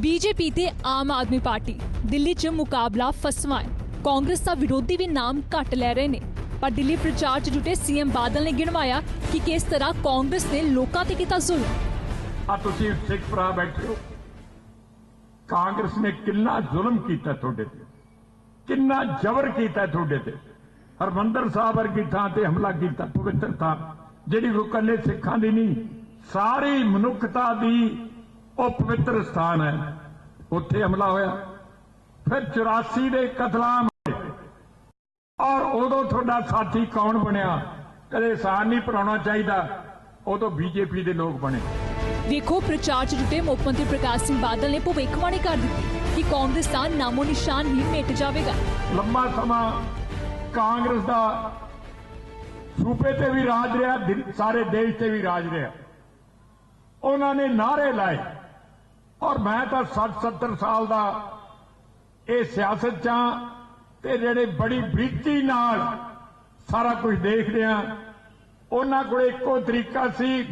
BJP ਤੇ Aam Aadmi party Delhi 'ਚ ਮੁਕਾਬਲਾ ਫਸਵਾ ਹੈ। ਕਾਂਗਰਸ ਦਾ ਵਿਰੋਧੀ ਵੀ ਨਾਮ ਘੱਟ ਲੈ ਰਹੇ ਨੇ, ਪਰ ਦਿੱਲੀ ਪ੍ਰਚਾਰ 'ਚ ਜੁਟੇ ਸੀਐਮ ਬਾਦਲ ਨੇ ਗਿਣਵਾਇਆ ਕਿ ਕਿਸ ਤਰ੍ਹਾਂ ਕਾਂਗਰਸ ਨੇ ਲੋਕਾਂ ਤੇ ਕੀਤਾ ਜ਼ੁਲਮ। ਆ ਤੁਸੀਂ ਸਿੱਖ ਭਰਾ ਬੈਠੇ ਹੋ। ਕਾਂਗਰਸ ਨੇ ਕਿੰਨਾ ਜ਼ੁਲਮ ਕੀਤਾ ਤੁਹਾਡੇ ਤੇ? ਕਿੰਨਾ ਜ਼ਬਰ ਕੀਤਾ ਤੁਹਾਡੇ ਤੇ? ਹਰਮੰਦਰ ਸਾਹਿਬ ਵਰਗੀ ਥਾਂ ਤੇ ਹਮਲਾ ਕੀਤਾ ਪਵਿੱਤਰ ਥਾਂ, ਜਿਹੜੀ ਉਹ ਇਕੱਲੇ ਸਿੱਖਾਂ ਦੀ ਨਹੀਂ, ਸਾਰੀ ਮਨੁੱਖਤਾ ਦੀ ਉਹ ਪਵਿੱਤਰ ਸਥਾਨ ਹੈ। ਉੱਥੇ ਹਮਲਾ ਹੋਇਆ। ਫਿਰ 84 ਦੇ ਕਤਲਾਮ ਔਰ ਉਦੋਂ ਤੁਹਾਡਾ ਸਾਥੀ ਕੌਣ ਬਣਿਆ? ਕਦੇ ਸਾਨ ਨਹੀਂ ਭਰਾਉਣਾ ਚਾਹੀਦਾ। ਉਦੋਂ ਬੀਜੇਪੀ ਦੇ ਲੋਕ ਬਣੇ। ਵੇਖੋ ਪ੍ਰਚਾਰ 'ਚ ਜੁਟੇ ਮੁੱਖ ਮੰਤਰੀ ਪ੍ਰਕਾਸ਼ ਸਿੰਘ ਬਾਦਲ ਨੇ ਭਵਿੱਖਬਾਣੀ ਕਰ ਦਿੱਤੀ ਕਿ ਕਾਂਗਰਸ ਦਾ ਨਾਮੋ ਨਿਸ਼ਾਨ ਹੀ ਮਿਟ ਜਾਵੇਗਾ। ਲੰਮਾ ਸਮਾਂ ਕਾਂਗਰਸ ਦਾ ਸੂਬੇ ਤੇ ਵੀ ਰਾਜ ਰਿਹਾ ਸਾਰੇ ਦੇਸ਼ ਤੇ ਵੀ ਰਾਜ ਰਿਹਾ। ਉਹਨਾਂ ਨੇ ਨਾਰੇ ਲਾਏ। ਔਰ ਮੈਂ ਤਾਂ 60 70 ਸਾਲ ਦਾ ਇਹ ਸਿਆਸਤ ਚਾਂ ਤੇ ਜਿਹੜੇ ਬੜੀ ਬਰੀਕੀ ਨਾਲ ਸਾਰਾ ਕੁਝ ਦੇਖਦੇ ਰਿਹਾ ਉਹਨਾਂ ਕੋਲ ਇੱਕੋ ਤਰੀਕਾ ਸੀ,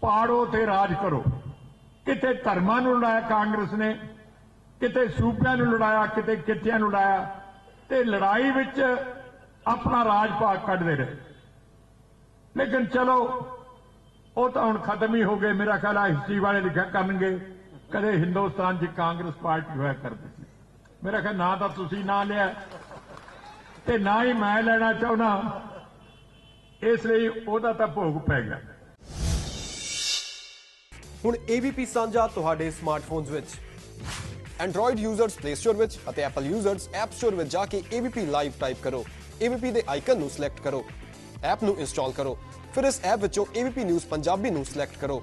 ਪਾੜੋ ਤੇ ਰਾਜ ਕਰੋ। ਕਿਤੇ ਧਰਮਾਂ ਨੂੰ ਲੜਾਇਆ ਕਾਂਗਰਸ ਨੇ, ਕਿਤੇ ਸੂਬਿਆਂ ਨੂੰ ਲੜਾਇਆ, ਕਿਤੇ ਕਿੱਤਿਆਂ ਨੂੰ ਲੜਾਇਆ, ਤੇ ਲੜਾਈ ਵਿੱਚ ਆਪਣਾ ਰਾਜ ਭਾਗ ਕੱਢਦੇ ਰਹੇ। ਲੇਕਿਨ ਚਲੋ, ਉਹ ਤਾਂ ਹੁਣ ਖਤਮ ਹੀ ਹੋ ਗਏ, ਮੇਰਾ ਖਿਆਲ ਹੈ ਹਿਸਟਰੀ ਵਾਲੇ ਲਿਖਿਆ ਕਰਨਗੇ। ਕਦੇ ਹਿੰਦੁਸਤਾਨ 'ਚ ਕਾਂਗਰਸ ਪਾਰਟੀ ਹੋਇਆ ਕਰਦੀ ਸੀ। ਮੇਰਾ ਖਿਆਲ ਨਾ ਤਾਂ ਤੁਸੀਂ ਨਾਂ ਲਿਆ ਤੇ ਨਾ ਹੀ ਮੈਂ ਲੈਣਾ ਚਾਹੁੰਦਾ। ਇਸ ਲਈ ਉਹਦਾ ਤਾਂ ਭੋਗ ਪੈ ਗਿਆ। ਹੁਣ ABP ਸਾਂਝਾ ਤੁਹਾਡੇ ਸਮਾਰਟਫੋਨਸ ਵਿੱਚ। Android ਯੂਜ਼ਰਸ Play Store ਵਿੱਚ ਅਤੇ Apple ਯੂਜ਼ਰਸ App Store ਵਿੱਚ ਜਾ ਕੇ ABP ਲਾਈਵ ਟਾਈਪ ਕਰੋ। ABP ਦੇ ਆਈਕਨ ਨੂੰ ਸਿਲੈਕਟ ਕਰੋ। ਐਪ ਨੂੰ ਇੰਸਟਾਲ ਕਰੋ। ਫਿਰ ਇਸ ਐਪ ਵਿੱਚੋਂ ABP ਨਿਊਜ਼ ਪੰਜਾਬੀ ਨੂੰ ਸਿਲੈਕਟ ਕਰੋ।